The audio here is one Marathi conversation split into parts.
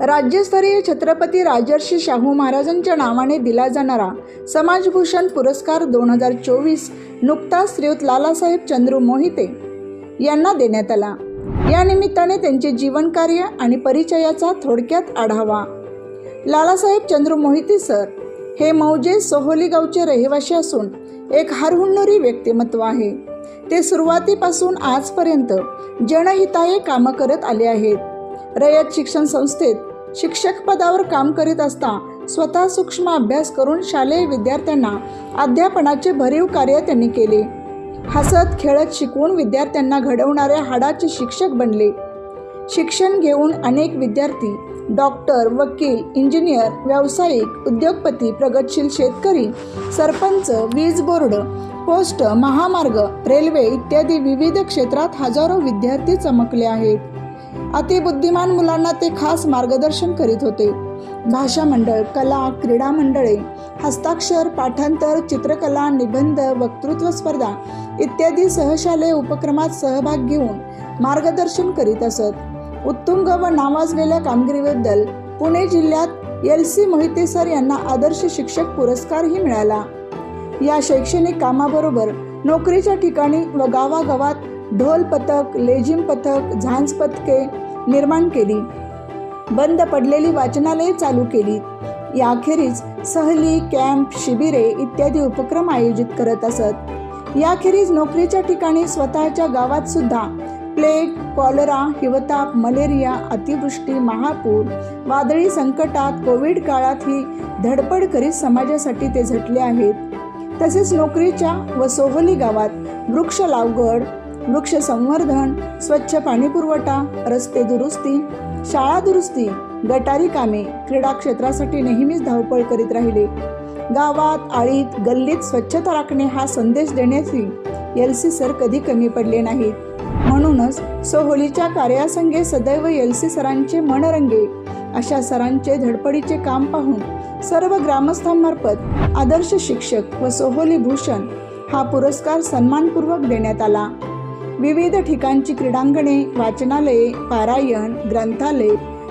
राज्यस्तरीय छत्रपती राजर्षी शाहू महाराजांच्या नावाने दिला जाणारा समाजभूषण पुरस्कार दोन हजार चोवीस नुकताच श्रीयुत लालासाहेब चंद्रू मोहिते यांना देण्यात आला. या निमित्ताने त्यांचे जीवनकार्य आणि परिचयाचा थोडक्यात आढावा. लालासाहेब चंद्रू मोहिते सर हे मौजे सोहोली गावचे रहिवासी असून एक हरहुन्नरी व्यक्तिमत्व आहे. ते सुरुवातीपासून आजपर्यंत जनहिताय कामं करत आले आहेत. रयत शिक्षण संस्थेत शिक्षक पदावर काम करीत असता स्वतः सूक्ष्म अभ्यास करून शालेय विद्यार्थ्यांना अध्यापनाचे भरीव कार्य त्यांनी केले. हसत खेळत शिकवून विद्यार्थ्यांना घडवणाऱ्या हाडाचे शिक्षक बनले. शिक्षण घेऊन अनेक विद्यार्थी डॉक्टर वकील इंजिनियर व्यावसायिक उद्योगपती प्रगतशील शेतकरी सरपंच वीज बोर्ड पोस्ट महामार्ग रेल्वे इत्यादी विविध क्षेत्रात हजारो विद्यार्थी चमकले आहेत. अतिबुद्धिमान मुलांना ते खास मार्गदर्शन करीत होते. भाषा मंडळ कला क्रीडा मंडळे हस्ताक्षर पाठांतर चित्रकला निबंध वक्तृत्व स्पर्धा इत्यादी सहशालेय उपक्रमात सहभाग घेऊन मार्गदर्शन करीत असत. उत्तुंग व नावाजलेल्या कामगिरीबद्दल पुणे जिल्ह्यात एल सी मोहिते सर यांना आदर्श शिक्षक पुरस्कारही मिळाला. या शैक्षणिक कामाबरोबर नोकरीच्या ठिकाणी व गावागावात ढोल पथक लेझिम पथक झांज पथके निर्माण केली. बंद पडलेली वाचनालये चालू केली. याखेरीज सहली कॅम्प शिबिरे इत्यादी उपक्रम आयोजित करत असत. याखेरीज नोकरीच्या ठिकाणी स्वतःच्या गावात सुद्धा प्लेग कॉलरा हिवताप मलेरिया अतिवृष्टी महापूर वादळी संकटात कोविड काळात ही धडपड करीत समाजासाठी ते झटले आहेत. तसेच नोकरीच्या व सोहली गावात वृक्ष लावगड वृक्ष संवर्धन स्वच्छ पाणी पुरवठा रस्ते दुरुस्ती शाळा दुरुस्ती गटारी कामे क्रीडा क्षेत्रासाठी नेहमीच धावपळ करीत राहिले. गावात आळीत गल्लीत स्वच्छता राखणे हा संदेश देण्याची एल सी सर कधी कमी पडले नाहीत. म्हणूनच सोहोलीच्या कार्यासंगे सदैव एल सी सरांचे मनरंगे अशा सरांचे धडपडीचे काम पाहून सर्व ग्रामस्थांमार्फत आदर्श शिक्षक व सोहोली भूषण हा पुरस्कार सन्मानपूर्वक देण्यात आला. विविध ठिकाणची क्रीडांगणे वाचनालये पारायण ग्रंथालय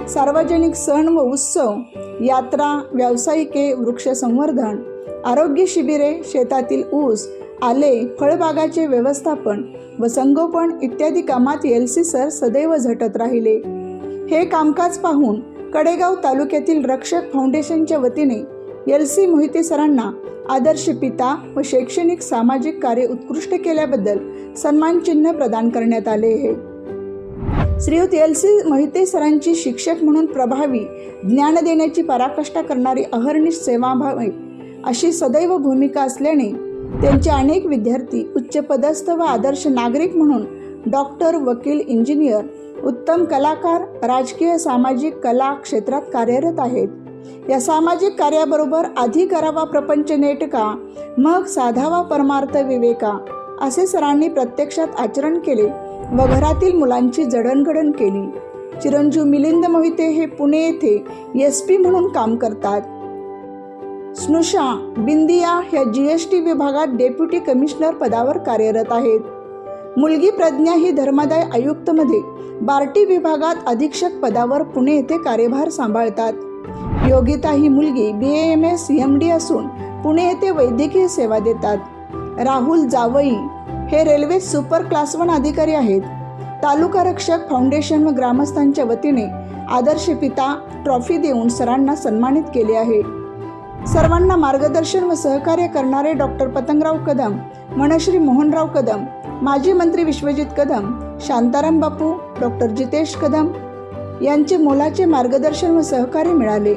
सार्वजनिक सण व उत्सव यात्रा व्यावसायिके वृक्ष संवर्धन आरोग्य शिबिरे शेतातील ऊस आले फळबागाचे व्यवस्थापन व संगोपन इत्यादी कामात एल सी सर सदैव झटत राहिले. हे कामकाज पाहून कडेगाव तालुक्यातील रक्षक फाउंडेशनच्या वतीने एल सी मोहिते सरांना आदर्श पिता व शैक्षणिक सामाजिक कार्य उत्कृष्ट केल्याबद्दल सन्मान चिन्ह प्रदान करण्यात आले आहे. श्रीयुत एल सी मोहिते सरांची शिक्षक म्हणून प्रभावी ज्ञान देण्याची पराकाष्ठा करणारी अहर्निश सेवाभावी अशी सदैव भूमिका असल्याने त्यांचे अनेक विद्यार्थी उच्चपदस्थ व आदर्श नागरिक म्हणून डॉक्टर वकील इंजिनियर उत्तम कलाकार राजकीय सामाजिक कला क्षेत्रात कार्यरत आहेत. या सामाजिक कार्याबरोबर आधी करावा प्रपंच नेटका मग साधावा परमार्थ विवेका? असे सरांनी प्रत्यक्षात आचरण केले व घरातील मुलांची जडणघडण केली. चिरंजीव मिलिंद मोहिते हे पुणे येथे एस पी म्हणून काम करतात. स्नुषा बिंदिया ह्या जी एस टी विभागात डेप्युटी कमिशनर पदावर कार्यरत आहेत. मुलगी प्रज्ञा ही धर्मादाय आयुक्तमध्ये बार्टी विभागात अधीक्षक पदावर पुणे येथे कार्यभार सांभाळतात. योगिता ही मुलगी B M S M D असून पुणे येथे वैद्यकीय सेवा देतात. राहुल जावई हे रेल्वे सुपर क्लास वन अधिकारी आहेत. तालुका रक्षक फाउंडेशन व ग्रामस्थांच्या वतीने आदर्श पिता ट्रॉफी देऊन सरांना सन्मानित केले आहे. सर्वांना मार्गदर्शन व सहकार्य करणारे डॉक्टर पतंगराव कदम मनश्री मोहनराव कदम माजी मंत्री विश्वजित कदम शांताराम बापू डॉक्टर जितेश कदम यांचे मोलाचे मार्गदर्शन व सहकार्य मिळाले.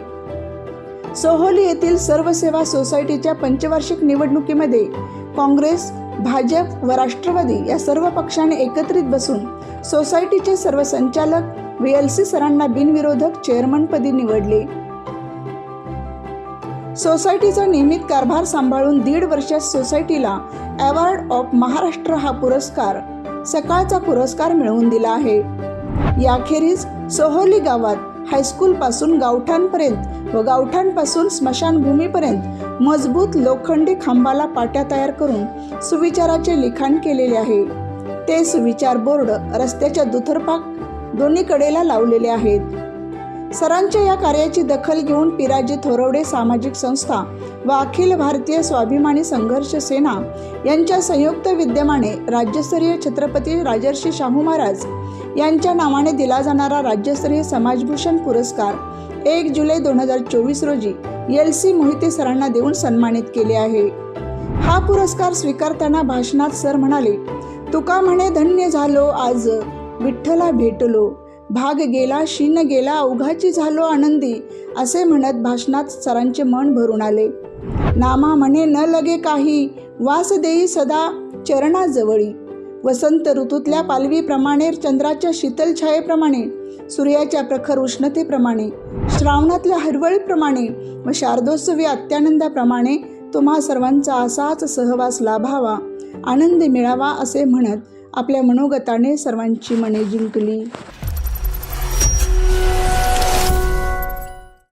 सोहोली येथील सर्व सेवा सोसायटीच्या पंचवार्षिक निवडणुकीमध्ये काँग्रेस भाजप व राष्ट्रवादी या सर्व पक्षाने एकत्रित बसून सोसायटीचे सर्व संचालक व्ही एल सी सरांना बिनविरोधक चेअरमनपदी निवडले. सोसायटीचा नियमित कारभार सांभाळून दीड वर्षात सोसायटीला अवॉर्ड ऑफ महाराष्ट्र हा पुरस्कार सकाळचा पुरस्कार मिळवून दिला आहे. याखेरीज सोहोली गावात हायस्कूलपासून गावठाणपर्यंत व गावठाणपासून स्मशानभूमीपर्यंत मजबूत लोखंडी खांबाला पाट्या तयार करून सुविचाराचे लिखाण केलेले आहे. ते सुविचार बोर्ड रस्त्याच्या दुथरपाक दोन्ही कडेला लावलेले आहेत. सरांच्या या कार्याची दखल घेऊन पिराजी थोरवडे सामाजिक संस्था व अखिल भारतीय स्वाभिमानी संघर्ष सेना यांच्या संयुक्त विद्यमाने राज्यस्तरीय छत्रपती राजर्षी शाहू महाराज यांच्या नावाने दिला जाणारा राज्यस्तरीय समाजभूषण पुरस्कार एक जुलै दोन हजार चोवीस रोजी एल सी मोहिते सरांना देऊन सन्मानित केले आहे. हा पुरस्कार स्वीकारताना भाषणात सर म्हणाले तुका म्हणे धन्य झालो आज विठ्ठला भेटलो. भाग गेला शीन गेला अवघाची झालो आनंदी असे म्हणत भाषणात सरांचे मन भरून आले. नामा म्हणे न लगे काही वास देई सदा चरणाजवळी. वसंत ऋतूतल्या पालवीप्रमाणे चंद्राच्या शीतल छायेप्रमाणे सूर्याच्या प्रखर उष्णतेप्रमाणे श्रावणातल्या हरवळीप्रमाणे व शारदोत्सवी अत्यानंदाप्रमाणे तुम्हा सर्वांचा असाच सहवास लाभावा आनंद मिळावा असे म्हणत आपल्या मनोगताने सर्वांची मने जिंकली.